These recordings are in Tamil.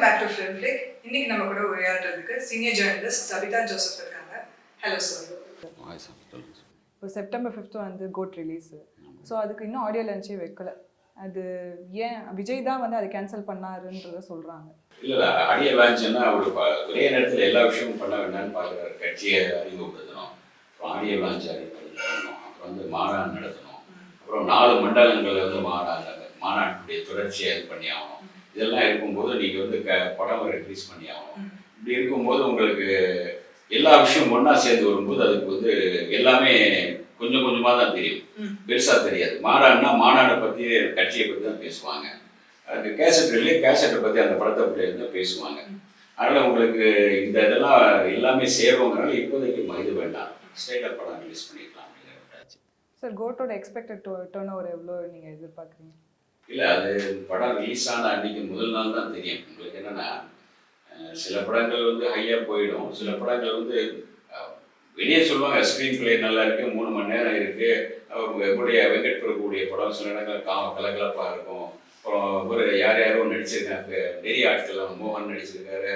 Welcome back to film flick இன்னைக்கு நம்ம கூட உரையாடுறதுக்கு சீனியர் ஜேர்னலிஸ்ட் சபிதா ஜோசப் இருக்காங்க. ஹலோ சார் இப்போ செப்டம்பர் ஃபிஃப்த் வந்து கோட் ரிலீஸு ஸோ அதுக்கு இன்னும் ஆடியோ லஞ்சே வைக்கல. அது ஏன் விஜய் தான் வந்து அதை கேன்சல் பண்ணாருன்றத சொல்கிறாங்க இல்ல இல்ல அடிய லான்ச்னா அவர் ஒரே நேரத்தில் எல்லா விஷயமும் பண்ண வேண்டாம்னு பார்க்குறாரு கட்சியை அறிமுகப்படுத்தணும். அப்புறம் ஆடியோ லான்ச் அறிமுகப்படுத்தணும் அப்புறம் வந்து மாநாடு நடத்தணும். அப்புறம் நாலு மண்டலங்களில் வந்து மாநாடு மாநாட்டுடைய தொடர்ச்சியை இது பண்ணி ஆகணும். இதெல்லாம் இருக்கும்போது நீங்கள் வந்து க படம் ரிலீஸ் பண்ணி ஆகணும் இப்படி இருக்கும்போது உங்களுக்கு எல்லா விஷயமும் ஒன்றா சேர்ந்து வரும்போது அதுக்கு வந்து எல்லாமே கொஞ்சம் கொஞ்சமாக தான் தெரியும். பெருசாக தெரியாது. மாநாடுனா மாநாடை பற்றி கட்சியை பற்றி தான் பேசுவாங்க. அதுக்கு கேசட் இல்லையே கேசட்டை பற்றி அந்த படத்தை பற்றி தான் பேசுவாங்க. அதனால் உங்களுக்கு இந்த இதெல்லாம் எல்லாமே சேருவங்கனால இப்போதைக்கு இது வேண்டாம். ஸ்டேட்டாக படம் ரிலீஸ் பண்ணிக்கலாம் சார் கோட்டோட எக்ஸ்பெக்டட் டேர்ன் ஓவர் எவ்வளோ நீங்கள் எதிர்பார்க்குறீங்க? இல்லை அது படம் ரிலீஸ் ஆன அன்றைக்கி முதல் நாள் தான் தெரியும். உங்களுக்கு என்னென்னா சில படங்கள் வந்து ஹையாக போயிடும். சில படங்கள் வந்து வெளியே சொல்லுவாங்க ஸ்க்ரீன் பிளே நல்லா இருக்கு மூணு மணி நேரம் இருக்கு. அவர் எப்படிய வெங்கட் பிரபுடைய படம் சில இடங்கள் கா கலகலப்பாக இருக்கும். அப்புறம் ஒரு யார் யாரோ நடிச்சிருக்காங்க. நிறைய ஆட்கள் மோகன் நடிச்சிருக்காரு.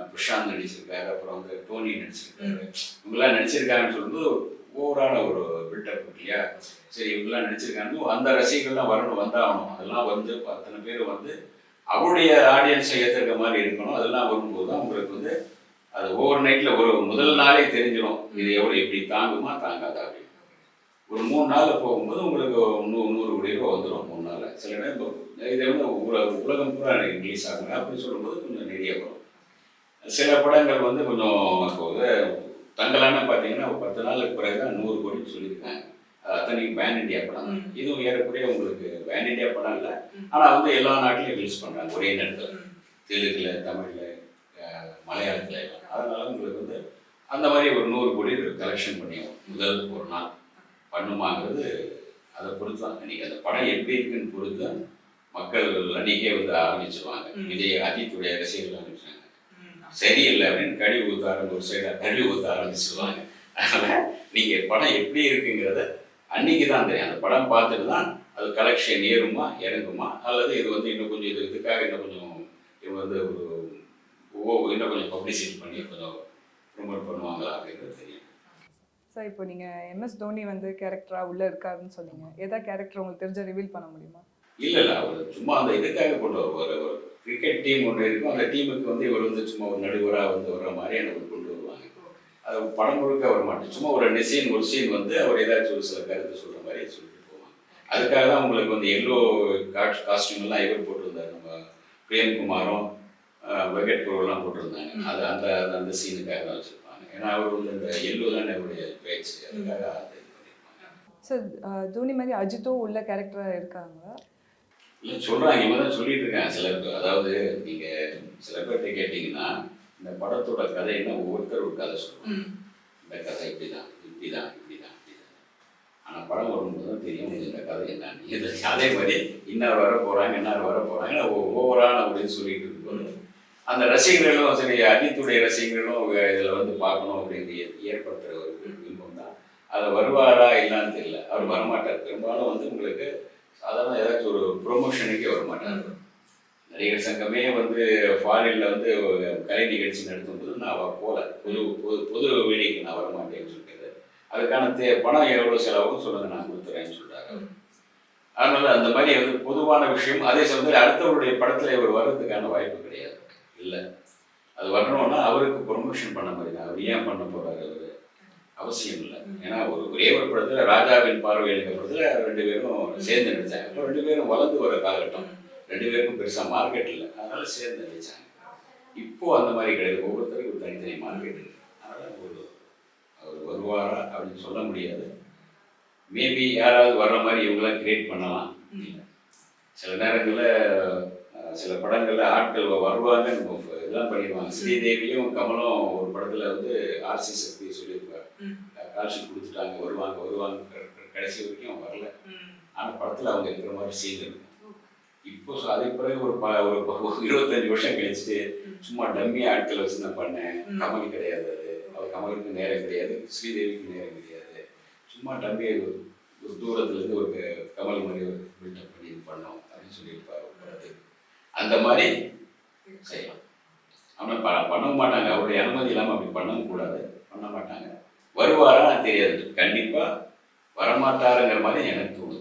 பிரசாந்த் நடிச்சிருக்காரு அப்புறம் வந்து டோனி நடிச்சிருக்காரு. இவங்கெல்லாம் நடிச்சிருக்காங்கன்னு சொல்லும்போது ஓவரான ஒரு பில்டப் இல்லையா? சரி இவங்கெல்லாம் நடிச்சிருக்காங்க. அந்த ரசிகர்கள்லாம் வரணும் வந்தாகணும். அதெல்லாம் வந்து அத்தனை பேர் வந்து அவருடைய ஆடியன்ஸை ஏற்றுக்க மாதிரி இருக்கணும். அதெல்லாம் வரும்போது தான் உங்களுக்கு வந்து அது ஓவர் நைட்டில் ஒரு முதல் நாளே தெரிஞ்சிடும். இது எவ்வளோ இப்படி தாங்குமா தாங்காதா அப்படின்னு. ஒரு மூணு நாள் போகும்போது உங்களுக்கு நூறு நூறு கோடி ரூபா வந்துடும் மூணு நாள் சில நேரம் இப்போ இதை வந்து உல- உலகம் பூரா ரிலீஸ் ஆகுங்க அப்படி சொல்லும்போது கொஞ்சம் நிறைய வரும். சில படங்கள் வந்து கொஞ்சம் இப்போ வந்து தங்கலான பார்த்தீங்கன்னா ஒரு பத்து நாளுக்கு பிறகு தான் நூறு கோடின்னு சொல்லியிருக்காங்க. அது அத்தனைக்கும் பேன் இண்டியா படம். இதுவும் ஏறக்குறைய உங்களுக்கு பேன் இண்டியா படம் இல்லை. ஆனால் வந்து எல்லா நாட்டிலையும் ரிலீஸ் பண்ணுறாங்க ஒரே நேரத்தில். தெலுங்குல தமிழில் மலையாளத்தில் எல்லாம். அதனால உங்களுக்கு வந்து அந்த மாதிரி ஒரு நூறு கோடி கலெக்ஷன் பண்ணியும் முதல் ஒரு நாள் பண்ணுமாங்கிறது அதை பொறுத்து தான் இன்னைக்கு அந்த படம் எப்படி இருக்குன்னு பொறுத்து மக்கள் அன்னைக்கே வந்து ஆரம்பிச்சிருவாங்க. ம். விஜய் அஜித்துடைய ரசிகர்கள் ஆரம்பிச்சாங்க சரியில்லை அப்படின்னு கழிவு ஊற்ற ஆரம்பி ஒரு சைடாக கழுவி ஊற்ற ஆரம்பிச்சிருவாங்க அதனால் நீங்கள் படம் எப்படி இருக்குங்கிறத அன்னைக்கு தான் தெரியும். அந்த படம் பார்த்துட்டு தான் அது கலெக்ஷன் ஏறுமா இறங்குமா அல்லது இது வந்து இன்னும் கொஞ்சம் இது இதுக்காக இன்னும் கொஞ்சம் இது வந்து ஒரு ஓ இன்னும் கொஞ்சம் பப்ளிசிட்டி பண்ணி கொஞ்சம் ப்ரொமோட் பண்ணுவாங்களா அப்படிங்கிறது தெரியும். சார் இப்போ நீங்கள் எம்எஸ் தோனி வந்து கேரக்டராக உள்ளே இருக்காருன்னு சொன்னீங்க. எதாவது கேரக்டர் உங்களுக்கு தெரிஞ்ச ரிவீல் பண்ண முடியுமா? இல்லை இல்லை அவர் சும்மா அந்த இதுக்காக கொண்டு வருவார் ஒரு கிரிக்கெட் டீம் ஒன்று இருக்கும். அந்த டீமுக்கு வந்து இவர் வந்து சும்மா ஒரு நடுவராக வந்து வர்ற மாதிரியான ஒரு கொண்டு வருவாங்க. அது படம் முழுக்க வர மாட்டேன் சும்மா ஒரு ரெண்டு சீன் ஒரு சீன் வந்து அவர் ஏதாச்சும் ஒரு சில கருத்து சொல்கிற மாதிரி சொல்லிட்டு போவாங்க. அதுக்காக தான் உங்களுக்கு வந்து எல்லோ காஸ்டியூம் எல்லாம் இவர் போட்டிருந்தார். நம்ம பிரியன்குமாரும் வெங்கட் பிரபுலாம் போட்டிருந்தாங்க. அது அந்த அந்த- சீனுக்காக தான் வச்சுருப்பாங்க. ஏன்னா அவர் வந்து இந்த எல்லோ தானே அவருடைய பேச்சு. அதுக்காக அதை அஹ், தோனி மாதிரி அஜித்தும் உள்ள கேரக்டராக இருக்காங்களா? இல்லை சொல்கிறாங்க இவங்க தான் சொல்லிட்டு இருக்காங்க சில பேர் அதாவது நீங்கள் சில பேர்கிட்ட கேட்டிங்கன்னா இந்த படத்தோட கதை என்ன? ஒவ்வொருத்தர் ஒரு கதை சொல்லுவாங்க இந்த கதை இப்படி தான் இப்படி தான் இப்படி தான் இப்படி தான் ஆனால் படம் வரும்போது தான் தெரியும் இந்த கதை என்னன்னு இது அதே மாதிரி இன்னார் வர போகிறாங்க இன்னார் வர போகிறாங்க ஓவரால் அப்படின்னு சொல்லிட்டு இருக்கும்போது அந்த ரசிகர்களும் சரி அஜித்துடைய ரசிகர்களும் இதில் வந்து பார்க்கணும் அப்படின்னு ஏற்படுத்துகிற ஒரு விருப்பம் தான். அதை வருவாரா இல்லைன்னு தெரியல. அவர் வரமாட்டார். பெரும்பாலும் வந்து உங்களுக்கு சாதாரண ஏதாச்சும் ஒரு ப்ரொமோஷனுக்கே வரமாட்டார் நடிகர் சங்கமே வந்து ஃபாரின்ல வந்து கலை நிகழ்ச்சி நடத்தும்போது நான் போல பொது பொது பொது வேலைக்கு நான் வரமாட்டேன்னு சொல்லிட்டு அதுக்கான தே பணம் எவ்வளோ செலவும் சொல்லுங்க நான் கொடுத்துறேன்னு அவர். அதனால அந்த மாதிரி வந்து பொதுவான விஷயம். அதே சமயத்தில் அடுத்தவருடைய படத்துல இவர் வர்றதுக்கான வாய்ப்பு கிடையாது. இல்லை. அது வரணும்னா அவருக்கு ப்ரொமோஷன் பண்ண மாதிரி தான். அவர் ஏன் பண்ண போறாரு அவர்? அவசியம் இல்லை. ஏன்னா ஒரு ஒரே ஒரு படத்துல ராஜாவின் பார்வையில் படத்துல ரெண்டு பேரும் சேர்ந்து நடிச்சாங்க. அப்போ ரெண்டு பேரும் வளர்ந்து வர காலகட்டம். ரெண்டு பேருக்கும் பெருசா மார்க்கெட் இல்லை. அதனால சேர்ந்து நடிச்சாங்க. இப்போ அந்த மாதிரி கிடையாது. ஒவ்வொருத்தருக்கும் தனித்தனி மார்க்கெட் இருக்கு. அதனால ஒரு அவர் வருவாரா அப்படின்னு சொல்ல முடியாது. மேபி யாராவது வர்ற மாதிரி இவங்களாம் கிரியேட் பண்ணலாம். சில நேரங்களில் சில படங்கள்ல ஆட்கள் வருவாங்க நம்ம இதெல்லாம் பண்ணிடுவாங்க. ஸ்ரீதேவியும் கமலும் ஒரு படத்துல வந்து ஆர்சி சக்தி சொல்லியிருப்பார் காட்சி கொடுத்துட்டாங்க வருவாங்க வருவாங்க. கடைசி வரைக்கும் வரல. ஆனால் படத்தில் அவங்க இருக்கிற மாதிரி இருக்கும் இப்போ அதுக்கு பிறகு ஒரு ப ஒரு இருபத்தஞ்சு வருஷம் கழிச்சுட்டு சும்மா டம்மி ஆட்கள் வச்சு நான் பண்ணேன். கமல் கிடையாது அது. அவர் கமலுக்கு நேரம் கிடையாது. ஸ்ரீதேவிக்கு நேரம் கிடையாது. சும்மா டம்மி ஒரு ஒரு தூரத்துல இருந்து ஒரு கமல் மாதிரி ஒரு பில்டப் பண்ணி பண்ணோம் அப்படின்னு சொல்லியிருப்பார் படத்துக்கு. அந்த மாதிரி செய்யலாம். ஆனால் ப பண்ணவும் மாட்டாங்க. அவருடைய அனுமதி இல்லாமல் அப்படி பண்ணவும் கூடாது. பண்ண மாட்டாங்க. வருவாரா தெரியாது. கண்டிப்பாக வரமாட்டாருங்கிற மாதிரி எனக்கு தோணுது.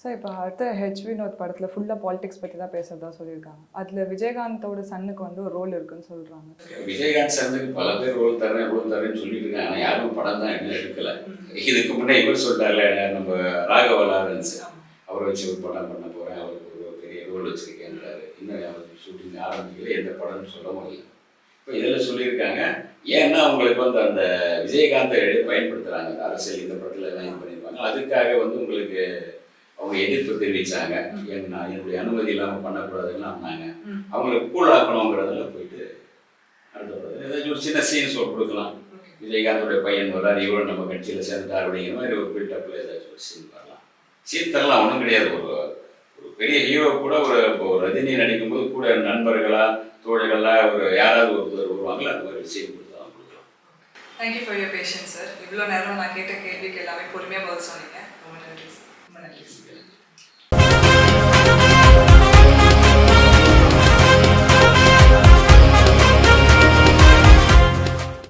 சார் இப்போ அடுத்த ஹெச் வினோத் படத்தில் ஃபுல்லாக பாலிடிக்ஸ் பற்றி தான் பேசுறதா சொல்லியிருக்காங்க. அதில் விஜயகாந்தோட சன்னுக்கு வந்து ஒரு ரோல் இருக்குன்னு சொல்கிறாங்க விஜயகாந்த் சாருக்கு பல பேர் ரோல் தரேன் ரோல் தரேன்னு சொல்லிட்டு இருக்காங்க ஆனால் யாரும் படம் தான் இன்னும் எடுக்கல. இதுக்கு முன்னே இவர் சொல்லிட்டார்ல நம்ம ராகவ லாரன்ஸ். அவரை வச்சு ஒரு படம் பண்ண போகிறேன் அவருக்கு ஒரு பெரிய ரோல் வச்சுருக்கேன்றாரு. இன்னும் அவர் ஷூட்டிங் ஆரம்பிக்கல எந்த படம்னு சொல்லவும் இல்லை. இப்போ இதில் சொல்லியிருக்காங்க ஏன்னா அவங்களுக்கு வந்து அந்த விஜயகாந்தை பயன்படுத்துகிறாங்க அரசியல் இந்த படத்தில் எல்லாம் இது பண்ணியிருப்பாங்க. அதுக்காக வந்து உங்களுக்கு அவங்க எதிர்ப்பு தெரிவித்தாங்க என் நான் என்னுடைய அனுமதி இல்லாமல் பண்ணக்கூடாதுன்னு சொன்னாங்க ம். அவங்களுக்கு கூழாக்கணுங்கிறதுல போயிட்டு அடுத்த படம் ஏதாச்சும் ஒரு சின்ன சீன் சொல் கொடுக்கலாம். விஜயகாந்தோடைய பையன் வர்றாரு இவரும் நம்ம கட்சியில் சேர்ந்துட்டார் அப்படிங்கிற மாதிரி ஒரு பில்டப்பில் ஏதாச்சும் ஒரு சீன் வரலாம். சீன் தரலாம் ஒன்றும் கிடையாது. ஒரு ஒரு பெரிய ஹீரோ கூட ஒரு இப்போ ஒரு ரஜினி நடிக்கும்போது கூட நண்பர்களா தோழர்கள்லாம் ஒரு யாராவது ஒருத்தர் வருவாங்களோ அந்த மாதிரி சீன் கொடுத்தா கொடுக்கலாம் thank you for your patience sir இவ்வளோ நேரம் நான் கேட்ட கேள்விக்கு எல்லாமே பொறுமையாக பதில் சொன்னீங்க. ரொம்ப நன்றி ரொம்ப நன்றி